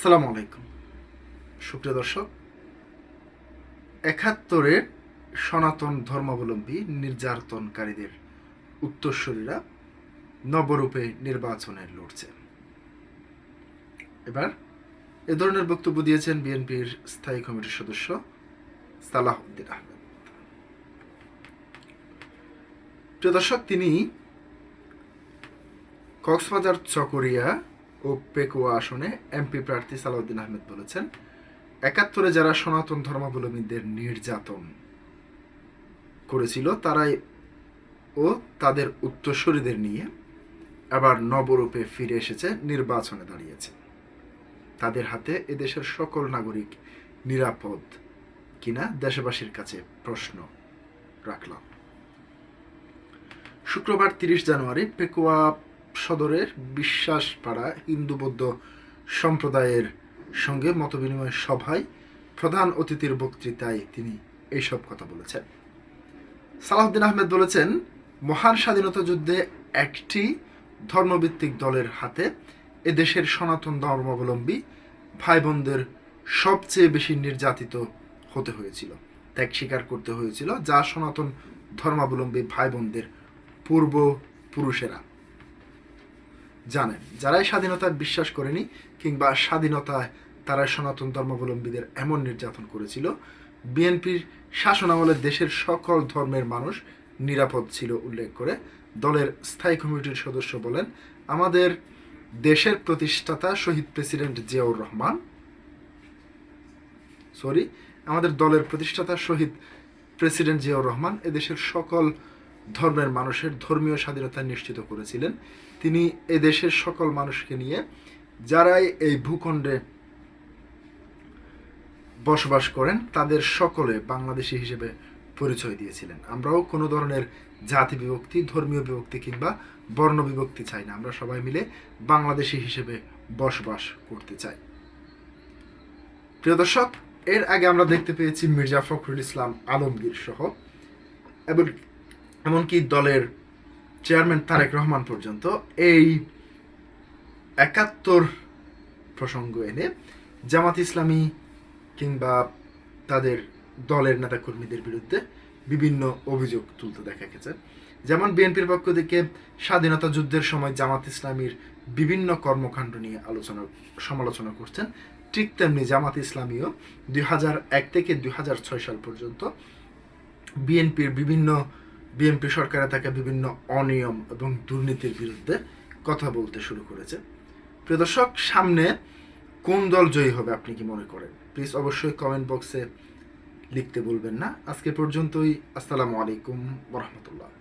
আসসালামু আলাইকুম। সুপ্রিয় দর্শক, একাত্তরের সনাতন ধর্মাবলম্বী নির্যাতনকারীদের উত্তরসূরিরা নবরূপে নির্বাচনে লড়ছে। এবার এ ধরনের বক্তব্য দিয়েছেন বিএনপির স্থায়ী কমিটির সদস্য সালাহউদ্দিন আহমেদ। প্রিয় দর্শক, তিনি কক্সবাজার চকরিয়া ও পেকুয়া আসনে এমপি প্রার্থী সালাউদ্দিন আহমেদ বলেছেন, একাত্তরে যারা সনাতন ধর্মাবলম্বীদের নির্যাতন করেছিল, তারাই ও তাদের উত্তরসূরিদের নিয়ে আবার নবরূপে ফিরে এসেছে, নির্বাচনে দাঁড়িয়েছে। তাদের হাতে এদেশের সকল নাগরিক নিরাপদ কিনা, দেশবাসীর কাছে প্রশ্ন রাখলাম। শুক্রবার তিরিশ জানুয়ারি পেকুয়া সদরের বিশ্বাসপাড়া হিন্দু বৌদ্ধ সম্প্রদায়ের সঙ্গে মতবিনিময় সভায় প্রধান অতিথির বক্তৃতায় তিনি এইসব কথা বলেছেন। সালাউদ্দিন আহমেদ বলেছেন, মহান স্বাধীনতা যুদ্ধে একটি ধর্মভিত্তিক দলের হাতে এদেশের সনাতন ধর্মাবলম্বী ভাই বোনদের সবচেয়ে বেশি নির্যাতিত হতে হয়েছিল। ত্যাগ স্বীকার করতে হয়েছিল যা সনাতন ধর্মাবলম্বী ভাই বোনদের পূর্বপুরুষেরা। জানেন যারাই স্বাধীনতায় বিশ্বাস করেনি কিংবা স্বাধীনতায় তারা সনাতন ধর্মাবলম্বীদের এমন নির্যাতন করেছিল, বিএনপির শাসনামলে দেশের সকল ধর্মের মানুষ নিরাপদ ছিল উল্লেখ করে দলের স্থায়ী কমিটির সদস্য বলেন, আমাদের দেশের প্রতিষ্ঠাতা শহীদ প্রেসিডেন্ট জিয়াউর রহমান সরি আমাদের দলের প্রতিষ্ঠাতা শহীদ প্রেসিডেন্ট জিয়াউর রহমান এদেশের সকল ধর্মের মানুষের ধর্মীয় স্বাধীনতা নিশ্চিত করেছিলেন। তিনি এদেশের সকল মানুষকে নিয়ে, যারাই এই ভূখণ্ডে বসবাস করেন, তাদের সকলে বাংলাদেশি হিসেবে পরিচয় দিয়েছিলেন। আমরাও কোনো ধরনের জাতি বিভক্তি, ধর্মীয় বিভক্তি কিংবা বর্ণ বিভক্তি চাই না। আমরা সবাই মিলে বাংলাদেশি হিসেবে বসবাস করতে চাই। প্রিয় দর্শক, এর আগে আমরা দেখতে পেয়েছি মির্জা ফখরুল ইসলাম আলমগীর সহ এবং এমনকি দলের চেয়ারম্যান তারেক রহমান পর্যন্ত এই একাত্তর প্রসঙ্গ এনে জামাত ইসলামী কিংবা তাদের দলের নেতাকর্মীদের বিরুদ্ধে বিভিন্ন অভিযোগ তুলতে দেখা গেছে। যেমন বিএনপির পক্ষ থেকে স্বাধীনতা যুদ্ধের সময় জামাত ইসলামীর বিভিন্ন কর্মকাণ্ড নিয়ে আলোচনা, সমালোচনা করছেন। ঠিক তেমনি জামাত ইসলামীও দুই হাজার এক থেকে দুই হাজার ছয় সাল পর্যন্ত বিএনপির বিভিন্ন বিএনপি সরকারে থাকা বিভিন্ন অনিয়ম এবং দুর্নীতির বিরুদ্ধে কথা বলতে শুরু করেছে। প্রিয় দর্শক, সামনে কোন দল জয়ী হবে আপনি কি মনে করেন? প্লিজ অবশ্যই কমেন্ট বক্সে লিখতে বলবেন না। আজকে পর্যন্তই। আসসালামু আলাইকুম রহমতুল্লাহ।